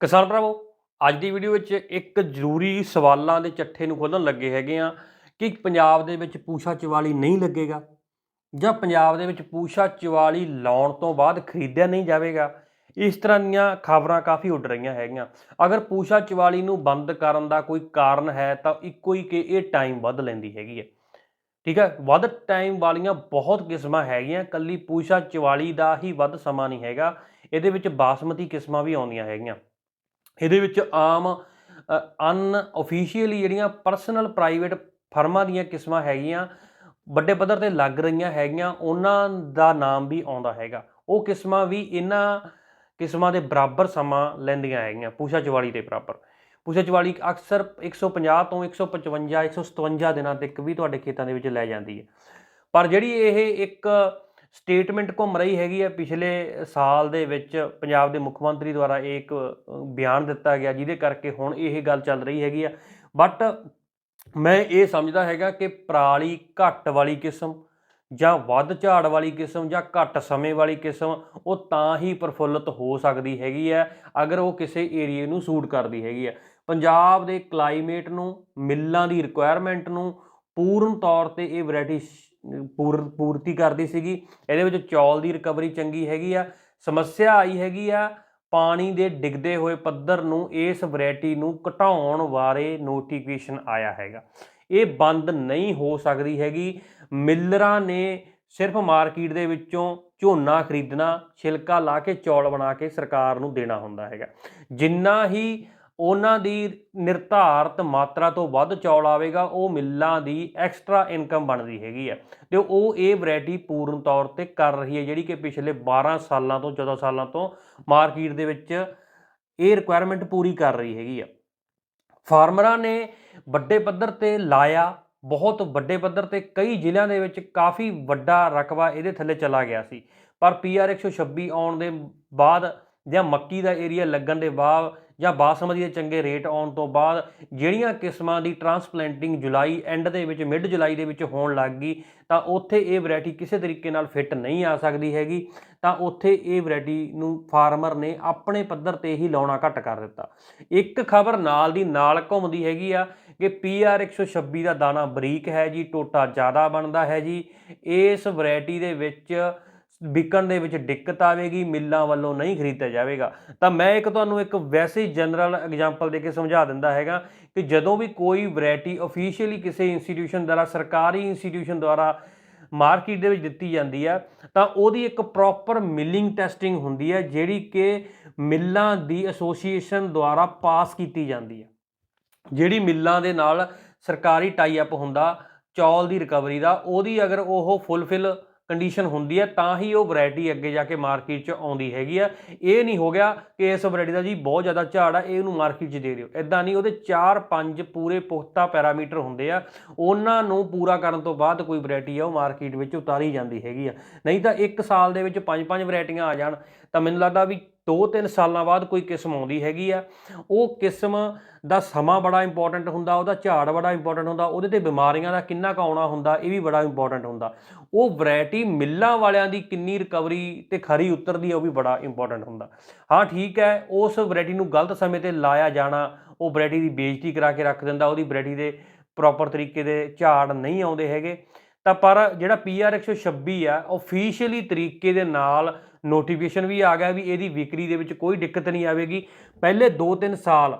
ਕਿਸਾਨ ਭਰਾਵੋ, ਅੱਜ ਦੀ ਵੀਡੀਓ ਵਿੱਚ ਇੱਕ ਜ਼ਰੂਰੀ ਸਵਾਲਾਂ ਦੇ ਚੱਠੇ ਨੂੰ ਖੋਲਣ ਲੱਗੇ ਹੈਗੇ ਆ ਕਿ ਪੰਜਾਬ ਦੇ ਵਿੱਚ ਪੂਸ਼ਾ ਚਵਾਲੀ ਨਹੀਂ ਲੱਗੇਗਾ ਜਾਂ ਪੰਜਾਬ ਦੇ ਵਿੱਚ ਪੂਸ਼ਾ ਚਵਾਲੀ ਲਾਉਣ ਤੋਂ ਬਾਅਦ ਖਰੀਦਿਆ ਨਹੀਂ ਜਾਵੇਗਾ। ਇਸ ਤਰ੍ਹਾਂ ਦੀਆਂ ਖਬਰਾਂ ਕਾਫੀ ਉੱਡ ਰਹੀਆਂ ਹੈਗੀਆਂ। ਅਗਰ ਪੂਸ਼ਾ ਚਵਾਲੀ ਨੂੰ ਬੰਦ ਕਰਨ ਦਾ ਕੋਈ ਕਾਰਨ ਹੈ ਤਾਂ ਇੱਕੋ ਹੀ ਕਿ ਇਹ ਟਾਈਮ ਵੱਧ ਲੈਂਦੀ ਹੈਗੀ ਹੈ। ਠੀਕ ਹੈ, ਵੱਧ ਟਾਈਮ ਵਾਲੀਆਂ ਬਹੁਤ ਕਿਸਮਾਂ ਹੈਗੀਆਂ ਕੱਲੀ ਪੂਸ਼ਾ ਚਵਾਲੀ ਦਾ ਹੀ ਵੱਧ ਸਮਾਂ ਨਹੀਂ ਹੈਗਾ। ਇਹਦੇ ਵਿੱਚ ਬਾਸਮਤੀ ਕਿਸਮਾਂ ਵੀ ਆਉਂਦੀਆਂ ਹੈਗੀਆਂ। ਇਹਦੇ ਵਿੱਚ ਆਮ ਅਨ ਅਫੀਸ਼ੀਅਲੀ ਜਿਹੜੀਆਂ ਪਰਸਨਲ ਪ੍ਰਾਈਵੇਟ ਫਰਮਾਂ ਦੀਆਂ ਕਿਸਮਾਂ ਹੈਗੀਆਂ, ਵੱਡੇ ਪੱਧਰ ਤੇ ਲੱਗ ਰਹੀਆਂ ਹੈਗੀਆਂ, ਉਹਨਾਂ ਦਾ ਨਾਮ ਵੀ ਆਉਂਦਾ ਹੈਗਾ। ਉਹ ਕਿਸਮਾਂ ਵੀ ਇਹਨਾਂ ਕਿਸਮਾਂ ਦੇ ਬਰਾਬਰ ਸਮਾਂ ਲੈਂਦੀਆਂ ਹੈਗੀਆਂ ਪੂਸ਼ਾ ਚਵਾਲੀ ਦੇ ਬਰਾਬਰ। ਪੂਸ਼ਾ ਚਵਾਲੀ ਅਕਸਰ 150 ਤੋਂ 155 157 ਦਿਨਾਂ ਤੱਕ ਵੀ ਤੁਹਾਡੇ ਖੇਤਾਂ ਦੇ ਵਿੱਚ ਲੈ ਜਾਂਦੀ ਹੈ। ਪਰ ਜਿਹੜੀ ਇਹ ਇੱਕ ਸਟੇਟਮੈਂਟ ਘੁੰਮ ਰਹੀ ਹੈਗੀ ਹੈ। ਪਿਛਲੇ ਸਾਲ ਦੇ ਵਿੱਚ ਪੰਜਾਬ ਦੇ ਮੁੱਖ ਮੰਤਰੀ ਦੁਆਰਾ ਇਹ ਇੱਕ ਬਿਆਨ ਦਿੱਤਾ ਗਿਆ, ਜਿਹਦੇ ਕਰਕੇ ਹੁਣ ਇਹ ਗੱਲ ਚੱਲ ਰਹੀ ਹੈਗੀ ਆ ਬਟ ਮੈਂ ਇਹ ਸਮਝਦਾ ਹੈਗਾ ਕਿ ਪਰਾਲੀ ਘੱਟ ਵਾਲੀ ਕਿਸਮ ਜਾਂ ਵੱਧ ਝਾੜ ਵਾਲੀ ਕਿਸਮ ਜਾਂ ਘੱਟ ਸਮੇਂ ਵਾਲੀ ਕਿਸਮ, ਉਹ ਤਾਂ ਹੀ ਪ੍ਰਫੁੱਲਤ ਹੋ ਸਕਦੀ ਹੈਗੀ ਹੈ, ਅਗਰ ਉਹ ਕਿਸੇ ਏਰੀਏ ਨੂੰ ਸੂਟ ਕਰਦੀ ਹੈਗੀ ਹੈ। ਪੰਜਾਬ ਦੇ ਕਲਾਈਮੇਟ ਨੂੰ, ਮਿੱਲਾਂ ਦੀ ਰਿਕੁਆਇਰਮੈਂਟ ਨੂੰ ਪੂਰਨ ਤੌਰ ਤੇ ਇਹ ਵੈਰਾਈਟੀ ਪੂਰ, ਪੂਰਤੀ ਕਰਦੀ ਸੀਗੀ। ਇਹਦੇ ਵਿੱਚ ਚੌਲ ਦੀ ਰਿਕਵਰੀ ਚੰਗੀ ਹੈਗੀ ਆ। ਸਮੱਸਿਆ ਆਈ ਹੈਗੀ ਆ, ਪਾਣੀ ਦੇ ਡਿੱਗਦੇ ਹੋਏ ਪੱਧਰ ਨੂੰ, ਇਸ ਵੈਰਾਈਟੀ ਨੂੰ ਘਟਾਉਣ ਬਾਰੇ ਨੋਟੀਫਿਕੇਸ਼ਨ ਆਇਆ ਹੈਗਾ। ਇਹ ਬੰਦ ਨਹੀਂ ਹੋ ਸਕਦੀ ਹੈਗੀ। ਮਿੱਲਰਾਂ ਨੇ ਸਿਰਫ ਮਾਰਕੀਟ ਦੇ ਵਿੱਚੋਂ ਝੋਨਾ ਖਰੀਦਣਾ, ਛਿਲਕਾ ਲਾ ਕੇ ਚੌਲ ਬਣਾ ਕੇ ਸਰਕਾਰ ਨੂੰ ਦੇਣਾ ਹੁੰਦਾ ਹੈਗਾ। ਜਿੰਨਾ ਹੀ ਉਹਨਾਂ ਦੀ ਨਿਰਧਾਰਤ ਮਾਤਰਾ ਤੋਂ ਵੱਧ ਚੌਲ ਆਵੇਗਾ, ਉਹ ਮਿੱਲਾਂ ਦੀ ਐਕਸਟਰਾ ਇਨਕਮ ਬਣਦੀ ਹੈਗੀ ਆ ਤੇ ਉਹ ਇਹ ਵੈਰਾਈਟੀ ਪੂਰਨ ਤੌਰ ਤੇ ਕਰ ਰਹੀ ਹੈ, ਜਿਹੜੀ ਕਿ ਪਿਛਲੇ 12 ਸਾਲਾਂ ਤੋਂ 14 ਸਾਲਾਂ ਤੋਂ ਮਾਰਕੀਟ ਦੇ ਵਿੱਚ ਇਹ ਰਿਕੁਆਇਰਮੈਂਟ ਪੂਰੀ ਕਰ ਰਹੀ ਹੈਗੀ ਆ ਫਾਰਮਰਾਂ ਨੇ ਵੱਡੇ ਪੱਧਰ ਤੇ ਲਾਇਆ, ਬਹੁਤ ਵੱਡੇ ਪੱਧਰ ਤੇ ਕਈ ਜ਼ਿਲ੍ਹਿਆਂ ਦੇ ਵਿੱਚ ਕਾਫੀ ਵੱਡਾ ਰਕਬਾ ਇਹਦੇ ਥੱਲੇ ਚਲਾ ਗਿਆ ਸੀ। ਪਰ ਪੀਆਰ 126 ਆਉਣ ਦੇ ਬਾਅਦ ਜਾਂ ਮੱਕੀ ਦਾ ਏਰੀਆ ਲੱਗਣ ਦੇ ਬਾਅਦ ਜਾਂ ਬਾਸਮਤੀ ਦੇ ਚੰਗੇ ਰੇਟ ਆਉਣ ਤੋਂ ਬਾਅਦ ਜਿਹੜੀਆਂ ਕਿਸਮਾਂ ਦੀ ਟਰਾਂਸਪਲੈਂਟਿੰਗ ਜੁਲਾਈ ਐਂਡ ਦੇ ਵਿੱਚ ਮਿਡ ਜੁਲਾਈ ਦੇ ਵਿੱਚ ਹੋਣ ਲੱਗ ਗਈ, ਤਾਂ ਉੱਥੇ ਇਹ ਵੈਰਾਈਟੀ ਕਿਸੇ ਤਰੀਕੇ ਨਾਲ ਫਿੱਟ ਨਹੀਂ ਆ ਸਕਦੀ ਹੈਗੀ। ਤਾਂ ਉੱਥੇ ਇਹ ਵੈਰਾਈਟੀ ਨੂੰ ਫਾਰਮਰ ਨੇ ਆਪਣੇ ਪੱਧਰ ਤੇ ਹੀ ਲਾਉਣਾ ਘੱਟ ਕਰ ਦਿੱਤਾ। ਇੱਕ ਖਬਰ ਨਾਲ ਦੀ ਨਾਲ ਘੁੰਮਦੀ ਹੈਗੀ ਆ ਕਿ ਪੀਆਰ 126 ਦਾ ਦਾਣਾ ਬਰੀਕ ਹੈ ਜੀ, ਟੋਟਾ ਜ਼ਿਆਦਾ ਬਣਦਾ ਹੈ ਜੀ। ਇਸ ਵੈਰਾਈਟੀ ਦੇ ਵਿੱਚ ਵਿਕਣ ਦੇ ਵਿੱਚ ਦਿੱਕਤ ਆਵੇਗੀ, ਮਿੱਲਾਂ ਵੱਲੋਂ ਨਹੀਂ ਖਰੀਦਿਆ ਜਾਵੇਗਾ। ਤਾਂ ਮੈਂ ਇੱਕ ਤੁਹਾਨੂੰ ਇੱਕ ਵੈਸੇ ਜਨਰਲ ਐਗਜ਼ਾਮਪਲ ਦੇ ਕੇ ਸਮਝਾ ਦਿੰਦਾ ਹੈਗਾ ਕਿ ਜਦੋਂ ਵੀ ਕੋਈ ਵੈਰਾਈਟੀ ਅਫੀਸ਼ੀਅਲੀ ਕਿਸੇ ਇੰਸਟੀਟਿਊਸ਼ਨ ਦੁਆਰਾ, ਸਰਕਾਰੀ ਇੰਸਟੀਟਿਊਸ਼ਨ ਦੁਆਰਾ ਮਾਰਕੀਟ ਦੇ ਵਿੱਚ ਦਿੱਤੀ ਜਾਂਦੀ ਆ, ਤਾਂ ਉਹਦੀ ਇੱਕ ਪ੍ਰੋਪਰ ਮਿਲਿੰਗ ਟੈਸਟਿੰਗ ਹੁੰਦੀ ਹੈ ਜਿਹੜੀ ਕਿ ਮਿੱਲਾਂ ਦੀ ਐਸੋਸੀਏਸ਼ਨ ਦੁਆਰਾ ਪਾਸ ਕੀਤੀ ਜਾਂਦੀ ਹੈ ਜਿਹੜੀ ਮਿੱਲਾਂ ਦੇ ਨਾਲ ਸਰਕਾਰੀ ਟਾਈ ਅਪ ਹੁੰਦਾ, ਚੌਲ ਦੀ ਰਿਕਵਰੀ ਦਾ, ਉਹਦੀ ਅਗਰ ਉਹ ਫੁੱਲਫਿਲ ਕੰਡੀਸ਼ਨ ਹੁੰਦੀ ਹੈ, ਤਾਂ ਹੀ ਉਹ ਵੈਰਾਈਟੀ ਅੱਗੇ ਜਾ ਕੇ ਮਾਰਕੀਟ 'ਚ ਆਉਂਦੀ ਹੈਗੀ ਆ। ਇਹ ਨਹੀਂ ਹੋ ਗਿਆ ਕਿ ਇਸ ਵੈਰਾਈਟੀ ਦਾ ਜੀ ਬਹੁਤ ਜ਼ਿਆਦਾ ਝਾੜ ਆ, ਇਹ ਇਹਨੂੰ ਮਾਰਕੀਟ 'ਚ ਦੇ ਦਿਓ। ਇਦਾਂ ਨਹੀਂ, ਉਹਦੇ 4-5 ਪੂਰੇ ਪੁਖਤਾ ਪੈਰਾਮੀਟਰ ਹੁੰਦੇ ਆ। ਉਹਨਾਂ ਨੂੰ ਪੂਰਾ ਕਰਨ ਤੋਂ ਬਾਅਦ ਕੋਈ ਵੈਰਾਈਟੀ ਆ, ਉਹ ਮਾਰਕੀਟ ਵਿੱਚ ਉਤਾਰੀ ਜਾਂਦੀ ਹੈਗੀ ਆ। ਨਹੀਂ ਤਾਂ ਇੱਕ ਸਾਲ ਦੇ ਵਿੱਚ ਪੰਜ ਪੰਜ ਵੈਰਾਈਟੀਆਂ ਆ ਜਾਣ। ਤਾਂ ਮੈਨੂੰ ਲੱਗਦਾ ਵੀ 2-3 ਸਾਲਾਂ ਬਾਅਦ ਕੋਈ ਕਿਸਮ ਆਉਂਦੀ ਹੈਗੀ ਆ। ਉਹ ਕਿਸਮ ਦਾ ਸਮਾਂ ਬੜਾ ਇੰਪੋਰਟੈਂਟ ਹੁੰਦਾ, ਉਹਦਾ ਝਾੜ ਬੜਾ ਇੰਪੋਰਟੈਂਟ ਹੁੰਦਾ, ਉਹਦੇ ਤੇ ਬਿਮਾਰੀਆਂ ਦਾ ਕਿੰਨਾ ਕੁ ਆਉਣਾ ਹੁੰਦਾ, ਇਹ ਵੀ ਬੜਾ ਇੰਪੋਰਟੈਂਟ ਹੁੰਦਾ। ਉਹ ਵੈਰਾਈਟੀ ਮਿੱਲਾਂ ਵਾਲਿਆਂ ਦੀ ਕਿੰਨੀ ਰਿਕਵਰੀ ਤੇ ਖਰੀ ਉਤਰਦੀ ਹੈ ਉਹ ਵੀ ਬੜਾ ਇੰਪੋਰਟੈਂਟ ਹੁੰਦਾ। ਹਾਂ, ਠੀਕ ਹੈ, ਉਸ ਵੈਰਾਈਟੀ ਨੂੰ ਗਲਤ ਸਮੇਂ ਤੇ ਲਾਇਆ ਜਾਣਾ, ਉਹ ਵੈਰਾਈਟੀ ਦੀ ਬੇਇੱਜ਼ਤੀ ਕਰਾ ਕੇ ਰੱਖ ਦਿੰਦਾ, ਉਹਦੀ ਵੈਰਾਈਟੀ ਦੇ ਪ੍ਰੋਪਰ ਤਰੀਕੇ ਦੇ ਝਾੜ ਨਹੀਂ ਆਉਂਦੇ ਹੈਗੇ। ਤਾਂ ਪਰ ਜਿਹੜਾ ਪੀਆਰ 126 ਆ ਆਫੀਸ਼ੀਅਲੀ ਤਰੀਕੇ ਦੇ ਨਾਲ ਨੋਟੀਫਿਕੇਸ਼ਨ ਵੀ ਆ ਗਿਆ ਵੀ ਇਹਦੀ ਵਿਕਰੀ ਦੇ ਵਿੱਚ ਕੋਈ ਦਿੱਕਤ ਨਹੀਂ ਆਵੇਗੀ। ਪਹਿਲੇ 2-3 ਸਾਲ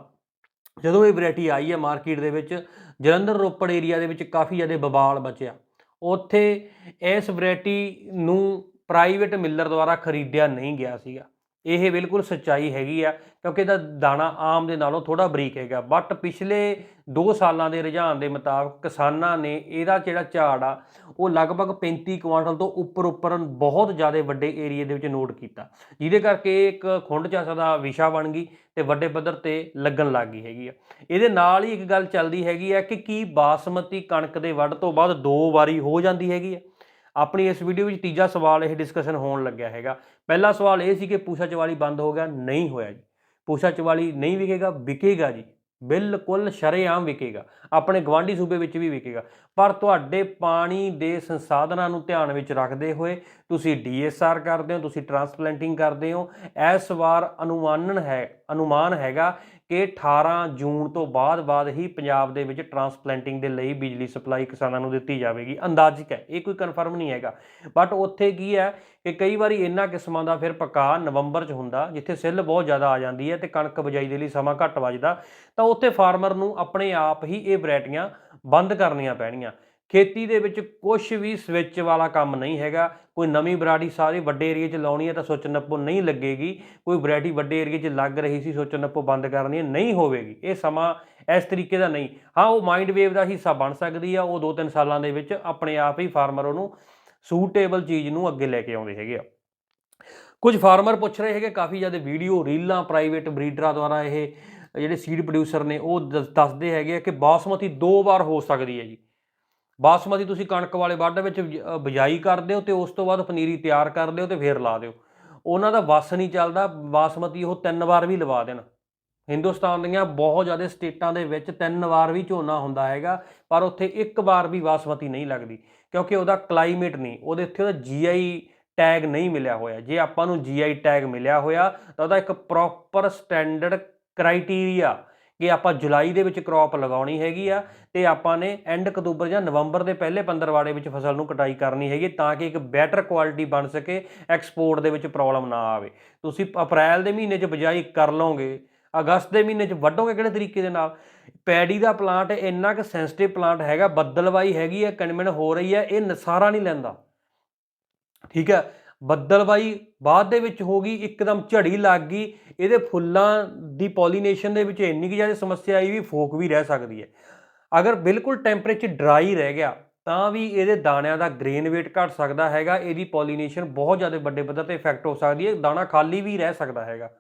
ਜਦੋਂ ਇਹ ਵੈਰਾਈਟੀ ਆਈ ਹੈ ਮਾਰਕੀਟ ਦੇ ਵਿੱਚ, ਜਲੰਧਰ ਰੋਪੜ ਏਰੀਆ ਦੇ ਵਿੱਚ ਕਾਫੀ ਜ਼ਿਆਦਾ ਬਬਾਲ ਬਚਿਆ। ਉੱਥੇ ਇਸ ਵੈਰਾਈਟੀ ਨੂੰ ਪ੍ਰਾਈਵੇਟ ਮਿਲਰ ਦੁਆਰਾ ਖਰੀਦਿਆ ਨਹੀਂ ਗਿਆ ਸੀਗਾ। ਇਹ ਬਿਲਕੁਲ ਸੱਚਾਈ ਹੈਗੀ ਆ, ਕਿਉਂਕਿ ਇਹਦਾ ਦਾਣਾ ਆਮ ਦੇ ਨਾਲੋਂ ਥੋੜਾ ਬਰੀਕ ਹੈਗਾ। ਬਟ ਪਿਛਲੇ 2 ਸਾਲਾਂ ਦੇ ਰੁਝਾਨ ਦੇ ਮੁਤਾਬਕ ਕਿਸਾਨਾਂ ਨੇ ਇਹਦਾ ਜਿਹੜਾ ਝਾੜ ਆ, ਉਹ ਲਗਭਗ 35 ਕੁਆਂਟਲ ਤੋਂ ਉੱਪਰ ਉੱਪਰ ਬਹੁਤ ਜ਼ਿਆਦਾ ਵੱਡੇ ਏਰੀਏ ਦੇ ਵਿੱਚ ਨੋਟ ਕੀਤਾ। ਜਿਹਦੇ ਕਰਕੇ ਇੱਕ ਖੁੰਡ ਚਾਸਾ ਦਾ ਵਿਸ਼ਾ ਬਣ ਗਈ ਤੇ ਵੱਡੇ ਪੱਧਰ ਤੇ ਲੱਗਣ ਲੱਗ ਗਈ ਹੈਗੀ ਆ। ਇਹਦੇ ਨਾਲ ਹੀ ਇੱਕ ਗੱਲ ਚੱਲਦੀ ਹੈਗੀ ਆ ਕਿ ਕੀ ਬਾਸਮਤੀ ਕਣਕ ਦੇ ਵੱਢ ਤੋਂ ਬਾਅਦ ਦੋ ਵਾਰੀ ਹੋ ਜਾਂਦੀ ਹੈਗੀ ਆ। ਆਪਣੀ ਇਸ ਵੀਡੀਓ ਵਿੱਚ ਤੀਜਾ ਸਵਾਲ ਇਹ ਡਿਸਕਸ਼ਨ ਹੋਣ ਲੱਗਿਆ ਹੈਗਾ। ਪਹਿਲਾ ਸਵਾਲ ਇਹ ਸੀ ਕਿ ਪੂਸ਼ਾ ਚਵਾਲੀ ਬੰਦ ਹੋ ਗਿਆ, ਨਹੀਂ ਹੋਇਆ ਜੀ। ਪੂਸ਼ਾ ਚਵਾਲੀ ਨਹੀਂ ਵਿਕੇਗਾ ਵਿਕੇਗਾ ਜੀ। ਬਿਲਕੁਲ ਸ਼ਰੇਆਮ ਵਿਕੇਗਾ। ਆਪਣੇ ਗਵਾਂਢੀ ਸੂਬੇ ਵਿੱਚ ਵੀ ਵਿਕੇਗਾ। ਪਰ ਤੁਹਾਡੇ ਪਾਣੀ ਦੇ ਸੰਸਾਧਨਾਂ ਨੂੰ ਧਿਆਨ ਵਿੱਚ ਰੱਖਦੇ ਹੋਏ ਤੁਸੀਂ ਡੀਐਸਆਰ ਕਰਦੇ ਹੋ, ਤੁਸੀਂ ਟਰਾਂਸਪਲੈਂਟਿੰਗ ਕਰਦੇ ਹੋ। ਇਸ ਵਾਰ ਅਨੁਮਾਨਨ ਹੈ, ਅਨੁਮਾਨ ਹੈਗਾ ਕਿ 18 ਜੂਨ ਤੋਂ ਬਾਅਦ ਬਾਅਦ ਹੀ ਪੰਜਾਬ ਦੇ ਵਿੱਚ ਟਰਾਂਸਪਲੈਂਟਿੰਗ ਦੇ ਲਈ ਬਿਜਲੀ ਸਪਲਾਈ ਕਿਸਾਨਾਂ ਨੂੰ ਦਿੱਤੀ ਜਾਵੇਗੀ। ਅੰਦਾਜ਼ਿਕ ਹੈ, ਇਹ ਕੋਈ ਕਨਫਰਮ ਨਹੀਂ ਹੈਗਾ। ਬਟ ਉੱਥੇ ਕੀ ਹੈ ਕਿ ਕਈ ਵਾਰੀ ਇਹਨਾਂ ਕਿਸਮਾਂ ਦਾ ਫਿਰ ਪਕਾ ਨਵੰਬਰ 'ਚ ਹੁੰਦਾ, ਜਿੱਥੇ ਸਿੱਲ ਬਹੁਤ ਜ਼ਿਆਦਾ ਆ ਜਾਂਦੀ ਹੈ ਤੇ ਕਣਕ ਬਜਾਈ ਦੇ ਲਈ ਸਮਾਂ ਘੱਟ ਵੱਜਦਾ, ਤਾਂ ਉੱਥੇ ਫਾਰਮਰ ਨੂੰ ਆਪਣੇ ਆਪ ਹੀ ਇਹ ਵੈਰਾਈਟੀਆਂ ਬੰਦ ਕਰਨੀਆਂ ਪੈਣੀਆਂ। ਖੇਤੀ ਦੇ ਵਿੱਚ ਕੁਝ ਵੀ ਸਵਿਚ ਵਾਲਾ ਕੰਮ ਨਹੀਂ ਹੈਗਾ। ਕੋਈ ਨਵੀਂ ਵੈਰਾਈਟੀ ਸਾਰੇ ਵੱਡੇ ਏਰੀਏ 'ਚ ਲਾਉਣੀ ਹੈ ਤਾਂ ਸੋਚਣ ਨੱਪੋ ਨਹੀਂ ਲੱਗੇਗੀ। ਕੋਈ ਵੈਰਾਈਟੀ ਵੱਡੇ ਏਰੀਏ 'ਚ ਲੱਗ ਰਹੀ ਸੀ ਸੋਚਣ ਨੱਪੋ ਬੰਦ ਕਰਨੀ ਹੈ, ਨਹੀਂ ਹੋਵੇਗੀ। ਇਹ ਸਮਾਂ ਇਸ ਤਰੀਕੇ ਦਾ ਨਹੀਂ। ਹਾਂ, ਉਹ ਮਾਈਂਡ ਵੇਵ ਦਾ ਹਿੱਸਾ ਬਣ ਸਕਦੀ ਆ, ਉਹ 2-3 ਸਾਲਾਂ ਦੇ ਵਿੱਚ ਆਪਣੇ ਆਪ ਹੀ ਫਾਰਮਰ ਉਹਨੂੰ ਸੂਟੇਬਲ ਚੀਜ਼ ਨੂੰ ਅੱਗੇ ਲੈ ਕੇ ਆਉਂਦੇ ਹੈਗੇ ਆ। ਕੁਝ ਫਾਰਮਰ ਪੁੱਛ ਰਹੇ ਹੈਗੇ, ਕਾਫੀ ਜ਼ਿਆਦਾ ਵੀਡੀਓ ਰੀਲਾਂ ਪ੍ਰਾਈਵੇਟ ਬਰੀਡਰਾਂ ਦੁਆਰਾ ਇਹ ਜਿਹੜੇ ਸੀਡ ਪ੍ਰੋਡਿਊਸਰ ਨੇ, ਉਹ ਦ- ਦੱਸਦੇ ਹੈਗੇ ਆ ਕਿ ਬਾਸਮਤੀ ਦੋ ਵਾਰ ਹੋ ਸਕਦੀ ਹੈ ਜੀ। ਬਾਸਮਤੀ ਤੁਸੀਂ ਕਣਕ ਵਾਲੇ ਵੱਢ ਵਿੱਚ ਬਜ- ਬਿਜਾਈ ਕਰਦੇ ਹੋ ਤੇ ਉਸ ਤੋਂ ਬਾਅਦ ਪਨੀਰੀ ਤਿਆਰ ਕਰ ਲਿਓ ਤੇ ਫੇਰ ਲਾ ਦਿਓ। ਉਹਨਾਂ ਦਾ ਵੱਸ ਨਹੀਂ ਚੱਲਦਾ, ਬਾਸਮਤੀ ਉਹ ਤਿੰਨ ਵਾਰ ਵੀ ਲਵਾ ਦੇਣ। ਹਿੰਦੁਸਤਾਨ ਦੀਆਂ ਬਹੁਤ ਜ਼ਿਆਦਾ ਸਟੇਟਾਂ ਦੇ ਵਿੱਚ ਤਿੰਨ ਵਾਰ ਵੀ ਝੋਨਾ ਹੁੰਦਾ ਹੈਗਾ, ਪਰ ਉੱਥੇ ਇੱਕ ਵਾਰ ਵੀ ਬਾਸਮਤੀ ਨਹੀਂ ਲੱਗਦੀ, ਕਿਉਂਕਿ ਉਹਦਾ ਕਲਾਈਮੇਟ ਨਹੀਂ, ਉਹਦੇ ਇੱਥੇ ਉਹਦਾ ਜੀਆਈ ਟੈਗ ਨਹੀਂ ਮਿਲਿਆ ਹੋਇਆ। ਜੇ ਆਪਾਂ ਨੂੰ ਜੀਆਈ ਟੈਗ ਮਿਲਿਆ ਹੋਇਆ, ਤਾਂ ਉਹਦਾ ਇੱਕ ਪ੍ਰੋਪਰ ਸਟੈਂਡਰਡ ਕ੍ਰਾਈਟੇਰੀਆ ਕਿ ਆਪਾਂ ਜੁਲਾਈ ਦੇ ਵਿੱਚ ਕ੍ਰੌਪ ਲਗਾਉਣੀ ਹੈਗੀ ਆ ਤੇ ਆਪਾਂ ਨੇ ਐਂਡ ਅਕਤੂਬਰ ਜਾਂ ਨਵੰਬਰ ਦੇ ਪਹਿਲੇ ਪੰਦਰਵਾੜੇ ਵਿੱਚ ਫਸਲ ਨੂੰ ਕਟਾਈ ਕਰਨੀ ਹੈਗੀ ਤਾਂ ਕਿ ਇੱਕ ਬੈਟਰ ਕੁਆਲਿਟੀ ਬਣ ਸਕੇ ਐਕਸਪੋਰਟ ਦੇ ਵਿੱਚ ਪ੍ਰੋਬਲਮ ਨਾ ਆਵੇ। ਤੁਸੀਂ ਅਪ੍ਰੈਲ ਦੇ ਮਹੀਨੇ 'ਚ ਬਿਜਾਈ ਕਰ ਲਓਗੇ, ਅਗਸਤ ਦੇ ਮਹੀਨੇ 'ਚ ਵੱਢੋਗੇ ਕਿਹੜੇ ਤਰੀਕੇ ਦੇ ਨਾਲ? ਪੈੜੀ ਦਾ ਪਲਾਂਟ ਇੰਨਾ ਕਿ ਸੈਂਸਿਟਿਵ ਪਲਾਂਟ ਹੈਗਾ, ਬੱਦਲਵਾਈ ਹੈਗੀ ਹੈ, ਕਣਮਣ ਹੋ ਰਹੀ ਹੈ, ਇਹ ਨਸਾਰਾ ਨਹੀਂ ਲੈਂਦਾ। ਠੀਕ ਹੈ? ਬੱਦਲਵਾਈ ਬਾਅਦ ਦੇ ਵਿੱਚ ਹੋ ਗਈ, ਇੱਕਦਮ ਝੜੀ ਲੱਗ ਗਈ। ਇਹਦੇ ਫੁੱਲਾਂ ਦੀ ਪੋਲੀਨੇਸ਼ਨ ਦੇ ਵਿੱਚ ਇੰਨੀ ਕਿ ਜ਼ਿਆਦਾ ਸਮੱਸਿਆ ਆਈ ਵੀ ਫੋਕ ਵੀ ਰਹਿ ਸਕਦੀ ਹੈ। ਅਗਰ ਬਿਲਕੁਲ ਟੈਂਪਰੇਚਰ ਡਰਾਈ ਰਹਿ ਗਿਆ, ਤਾਂ ਵੀ ਇਹਦੇ ਦਾਣਿਆਂ ਦਾ ਗ੍ਰੇਨ weight ਘਟ ਸਕਦਾ ਹੈਗਾ, ਇਹਦੀ ਪੋਲੀਨੇਸ਼ਨ ਬਹੁਤ ਜ਼ਿਆਦਾ ਵੱਡੇ ਪੱਧਰ ਤੇ ਇਫੈਕਟ ਹੋ ਸਕਦੀ ਹੈ, ਦਾਣਾ ਖਾਲੀ ਵੀ ਰਹਿ ਸਕਦਾ ਹੈਗਾ।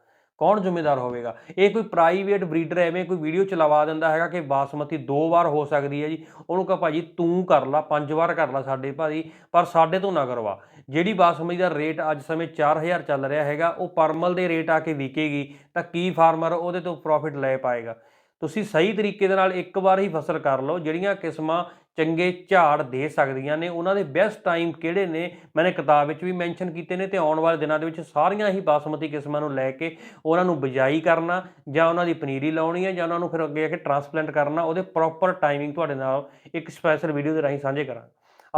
ਕੌਣ ਜ਼ਿੰਮੇਦਾਰ ਹੋਵੇਗਾ? ਇਹ ਕੋਈ ਪ੍ਰਾਈਵੇਟ ਬਰੀਡਰ ਐਵੇਂ ਕੋਈ ਵੀਡੀਓ ਚਲਾਵਾ ਦਿੰਦਾ ਹੈਗਾ ਕਿ ਬਾਸਮਤੀ ਦੋ ਵਾਰ ਹੋ ਸਕਦੀ ਹੈ ਜੀ। ਉਹਨੂੰ ਕਹ ਭਾਜੀ ਤੂੰ ਕਰ ਲਾ, ਪੰਜ ਵਾਰ ਕਰ ਲਾ ਸਾਡੇ ਭਾਜੀ, ਪਰ ਸਾਡੇ ਤੋਂ ਨਾ ਕਰਵਾ। ਜਿਹੜੀ ਬਾਸਮਤੀ ਦਾ ਰੇਟ ਅੱਜ ਸਮੇਂ 4000 ਚੱਲ ਰਿਹਾ ਹੈਗਾ, ਉਹ ਪਰਮਲ ਦੇ ਰੇਟ ਆ ਕੇ ਵਿਕੇਗੀ, ਤਾਂ ਕੀ ਫਾਰਮਰ ਉਹਦੇ ਤੋਂ ਪ੍ਰੋਫਿਟ ਲੈ ਪਾਏਗਾ? ਤੁਸੀਂ ਸਹੀ ਤਰੀਕੇ ਦੇ ਨਾਲ ਇੱਕ ਵਾਰ ਹੀ ਫਸਲ ਕਰ ਲਓ, ਜਿਹੜੀਆਂ ਕਿਸਮਾਂ ਚੰਗੇ ਝਾੜ ਦੇ ਸਕਦੀਆਂ ਨੇ। ਉਹਨਾਂ ਦੇ ਬੈਸਟ ਟਾਈਮ ਕਿਹੜੇ ਨੇ? ਮੈंने ਕਿਤਾਬ ਵਿੱਚ ਵੀ ਮੈਂਸ਼ਨ ਕੀਤੇ ਨੇ ਤੇ ਆਉਣ ਵਾਲੇ ਦਿਨਾਂ ਦੇ ਵਿੱਚ ਸਾਰੀਆਂ ਹੀ ਬਾਸਮਤੀ ਕਿਸਮਾਂ ਨੂੰ ਲੈ ਕੇ ਉਹਨਾਂ ਨੂੰ ਬਿਜਾਈ ਕਰਨਾ ਜਾਂ ਉਹਨਾਂ ਦੀ ਪਨੀਰੀ ਲਾਉਣੀ ਹੈ ਜਾਂ ਉਹਨਾਂ ਨੂੰ ਫਿਰ ਅੱਗੇ ਆ ਕੇ ਟਰਾਂਸਪਲਾਂਟ ਕਰਨਾ, ਉਹਦੇ ਪ੍ਰੋਪਰ ਟਾਈਮਿੰਗ ਤੁਹਾਡੇ ਨਾਲ ਇੱਕ ਸਪੈਸ਼ਲ ਵੀਡੀਓ ਦੇ ਰਾਹੀਂ ਸਾਂਝੇ ਕਰਾਂਗੇ।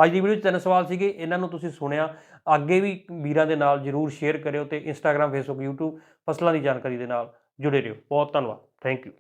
ਅੱਜ ਦੀ ਵੀਡੀਓ 'ਚ ਤਿੰਨ ਸਵਾਲ ਸੀਗੇ, ਇਹਨਾਂ ਨੂੰ ਤੁਸੀਂ ਸੁਣਿਆ। ਅੱਗੇ ਵੀ ਵੀਰਾਂ ਦੇ ਨਾਲ ਜਰੂਰ ਸ਼ੇਅਰ ਕਰਿਓ ਤੇ ਇੰਸਟਾਗ੍ਰam ਫੇਸਬੁੱਕ YouTube ਫਸਲਾਂ ਦੀ ਜਾਣਕਾਰੀ ਦੇ ਨਾਲ ਜੁੜੇ ਰਹੋ। ਬਹੁਤ ਧੰਨਵਾਦ। Thank you